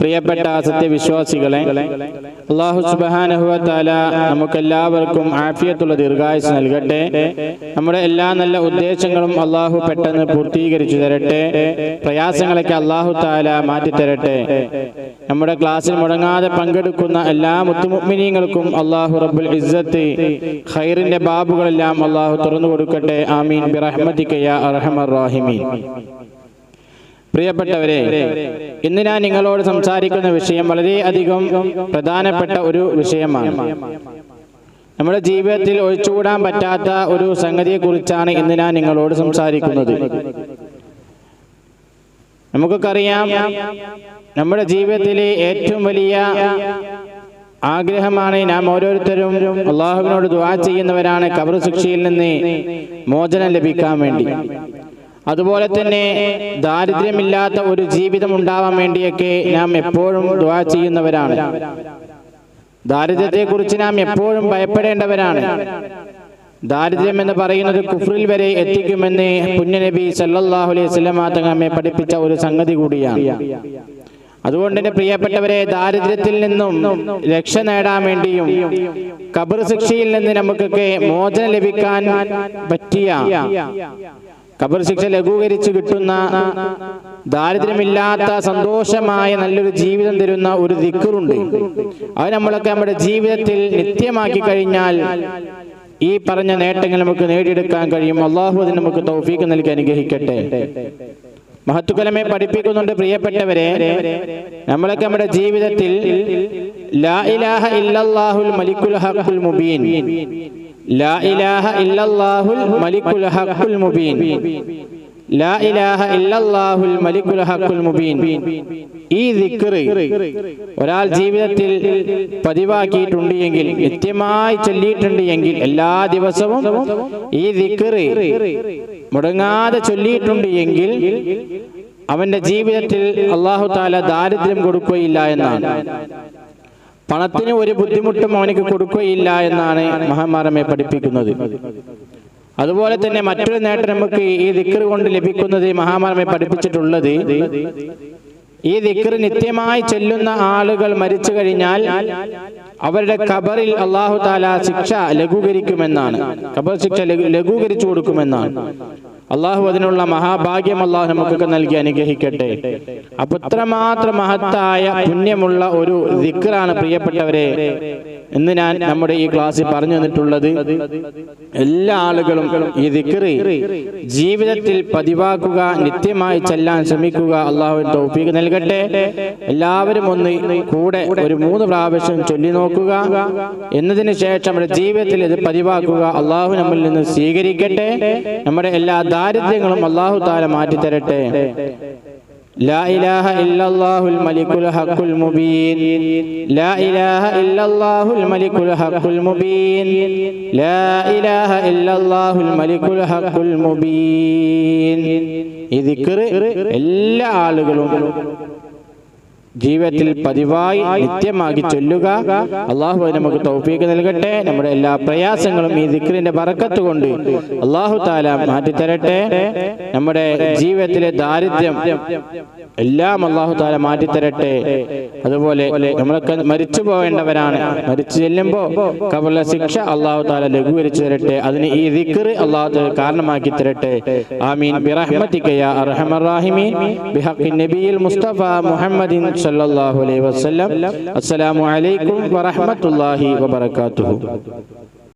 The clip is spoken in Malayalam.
പ്രിയപ്പെട്ട സത്യവിശ്വാസികളെ അള്ളാഹു സുബ്ഹാനഹു വതആല നമുക്കെല്ലാവർക്കും ആഫിയത്തുള്ള ദീർഘായുസ് നൽകട്ടെ. നമ്മുടെ എല്ലാ നല്ല ഉദ്ദേശങ്ങളും അള്ളാഹു പെട്ടെന്ന് പൂർത്തീകരിച്ചു തരട്ടെ. പ്രയാസങ്ങളൊക്കെ അള്ളാഹു താല മാറ്റിത്തരട്ടെ നമ്മുടെ ക്ലാസ്സിൽ മുടങ്ങാതെ പങ്കെടുക്കുന്ന എല്ലാ മുത്തുമുഗ്മിനീങ്ങൾക്കും അള്ളാഹു റബ്ബുൽ ഇസ്സത്ത് ഖൈറിന്റെ ബാബുകളെല്ലാം അള്ളാഹു തുറന്നു കൊടുക്കട്ടെ. ആമീൻ. ബിറഹ്മതിക യാ അർഹമർ റാഹിമീൻ. പ്രിയപ്പെട്ടവരെ ഇന്ന് ഞാൻ നിങ്ങളോട് സംസാരിക്കുന്ന വിഷയം വളരെ അധികം പ്രധാനപ്പെട്ട ഒരു വിഷയമാണ്. നമ്മുടെ ജീവിതത്തിൽ ഒഴിച്ചുകൂടാൻ പറ്റാത്ത ഒരു സംഗതിയെ കുറിച്ചാണ് ഇന്ന് ഞാൻ നിങ്ങളോട് സംസാരിക്കുന്നത്. നമുക്കറിയാം നമ്മുടെ ജീവിതത്തിലെ ഏറ്റവും വലിയ ആഗ്രഹമാണ് നാം ഓരോരുത്തരും അള്ളാഹുവിനോട് ദുആ ചെയ്യുന്നവരാണ്. കബർ ശിക്ഷയിൽ നിന്ന് മോചനം ലഭിക്കാൻ വേണ്ടി. അതുപോലെ തന്നെ ദാരിദ്ര്യമില്ലാത്ത ഒരു ജീവിതം ഉണ്ടാവാൻ വേണ്ടിയൊക്കെ നാം എപ്പോഴും ദുആ ചെയ്യുന്നവരാണ്. ദാരിദ്ര്യത്തെക്കുറിച്ച് നാം എപ്പോഴും ഭയപ്പെടേണ്ടവരാണ്. ദാരിദ്ര്യം എന്ന് പറയുന്നത് കുഫ്രിൽ വരെ എത്തിക്കുമെന്ന് പുണ്യനബി സല്ലാഹു അലൈഹി വസല്ലം തങ്ങൾ നമ്മെ പഠിപ്പിച്ച ഒരു സംഗതി കൂടിയാണ്. അതുകൊണ്ട് തന്നെ പ്രിയപ്പെട്ടവരെ ദാരിദ്ര്യത്തിൽ നിന്നും രക്ഷ നേടാൻ വേണ്ടിയും കബർ ശിക്ഷയിൽ നിന്ന് നമുക്കൊക്കെ മോചനം ലഭിക്കാൻ പറ്റിയ കബർ ശിക്ഷ ലഘൂകരിച്ച് കിട്ടുന്ന ദാരിദ്ര്യമില്ലാത്ത സന്തോഷമായ നല്ലൊരു ജീവിതം തരുന്ന ഒരു ദിക്കുറുണ്ട്. അത് നമ്മളൊക്കെ നമ്മുടെ ജീവിതത്തിൽ നിത്യമാക്കി കഴിഞ്ഞാൽ ഈ പറഞ്ഞ നേട്ടങ്ങൾ നമുക്ക് നേടിയെടുക്കാൻ കഴിയും. അള്ളാഹു അതിന് നമുക്ക് തൗഫീക്ക് നൽകി അനുഗ്രഹിക്കട്ടെ. മഹത്തുക്കലമെ പഠിപ്പിക്കുന്നുണ്ട് പ്രിയപ്പെട്ടവരെ. നമ്മളൊക്കെ നമ്മുടെ ജീവിതത്തിൽ ലാ ഇലാഹ ഇല്ലല്ലാഹുൽ മലിക്കുൽ ഹഖുൽ മുബീൻ. ലാ ഇലാഹ ഇല്ലല്ലാഹുൽ മുബീൻ. ലാ ഇലാഹ ഇല്ലല്ലാഹുൽ മുബീൻ. ഈ ഒരാൾ ജീവിതത്തിൽ പതിവാക്കിയിട്ടുണ്ട് എങ്കിൽ നിത്യമായി ചൊല്ലിയിട്ടുണ്ട് എങ്കിൽ എല്ലാ ദിവസവും ഈ ദിക്കറി മുടങ്ങാതെ ചൊല്ലിയിട്ടുണ്ട് എങ്കിൽ അവന്റെ ജീവിതത്തിൽ അള്ളാഹു താല ദാരിദ്ര്യം കൊടുക്കുകയില്ല എന്നാണ്. പണത്തിന് ഒരു ബുദ്ധിമുട്ടും അവനക്ക് കൊടുക്കുകയില്ല എന്നാണ് മഹാമാരമ്മയെ പഠിപ്പിക്കുന്നത്. അതുപോലെ തന്നെ മറ്റൊരു നേട്ടം നമുക്ക് ഈ ദിക്കർ കൊണ്ട് ലഭിക്കുന്നത് മഹാമാരമ്മയെ പഠിപ്പിച്ചിട്ടുള്ളത് ഈ ദിക്കർ നിത്യമായി ചെല്ലുന്ന ആളുകൾ മരിച്ചു കഴിഞ്ഞാൽ അവരുടെ ഖബറിൽ അള്ളാഹു താല ശിക്ഷ ലഘൂകരിക്കുമെന്നാണ്. ഖബർ ശിക്ഷ ലഘു- ലഘൂകരിച്ചു കൊടുക്കുമെന്നാണ്. അള്ളാഹു അതിനുള്ള മഹാഭാഗ്യം അള്ളാഹു നമുക്കൊക്കെ നൽകി അനുഗ്രഹിക്കട്ടെ. അപുത്രമാത്ര മഹത്തായ പുണ്യമുള്ള ഒരു ദിക്റാണ് പ്രിയപ്പെട്ടവരെ ഇന്ന് ഞാൻ നമ്മുടെ ഈ ക്ലാസ്സിൽ പറഞ്ഞു തന്നിട്ടുള്ളത് എല്ലാ ആളുകളും ഈ ദിക്കറി ജീവിതത്തിൽ പതിവാക്കുക നിത്യമായി ചെല്ലാൻ ശ്രമിക്കുക അള്ളാഹു തൗഫീഖ് നൽകട്ടെ. എല്ലാവരും ഒന്ന് കൂടെ ഒരു മൂന്ന് പ്രാവശ്യം ചൊല്ലി നോക്കുക. എന്നതിന് ശേഷം നമ്മുടെ ജീവിതത്തിൽ ഇത് പതിവാക്കുക അള്ളാഹു നമ്മിൽ നിന്ന് സ്വീകരിക്കട്ടെ. നമ്മുടെ എല്ലാ ദാരിദ്ര്യങ്ങളും അള്ളാഹു താല മാറ്റിത്തരട്ടെ لا إله إلا الله الملك الحق المبين لا إله إلا الله الملك الحق المبين لا إله إلا الله الملك الحق المبين ഈ ദിക്റ് എല്ലാ ആളുകളും ജീവിതത്തിൽ പതിവായി നിത്യമാക്കി ചൊല്ലുക. അള്ളാഹു നമുക്ക് തൗഫീക്ക് നൽകട്ടെ. നമ്മുടെ എല്ലാ പ്രയാസങ്ങളും ഈ ദിക്റിന്റെ പറക്കത്ത് കൊണ്ട് അള്ളാഹു താല മാറ്റിത്തരട്ടെ നമ്മുടെ ജീവിതത്തിലെ ദാരിദ്ര്യം എല്ലാം അള്ളാഹു താല മാറ്റിത്തരട്ടെ അതുപോലെ നമ്മളൊക്കെ മരിച്ചു പോവേണ്ടവരാണ് മരിച്ചു ചെല്ലുമ്പോ കബല ശിക്ഷ അള്ളാഹു താല ലഘൂകരിച്ചു തരട്ടെ. അതിന് ഈ ദിക്റ് അള്ളാഹു താല കാരണമാക്കി തരട്ടെ. ആമീൻ. ബിറഹ്മതിക യാ അർഹമർ ബിഹഖി നബിയിൽ മുസ്തഫ മുഹമ്മദിൻ സല്ലല്ലാഹു അലൈഹി വസല്ലം. അസ്സലാമു അലൈക്കും വറഹ്മത്തുള്ളാഹി വബറകാതുഹു.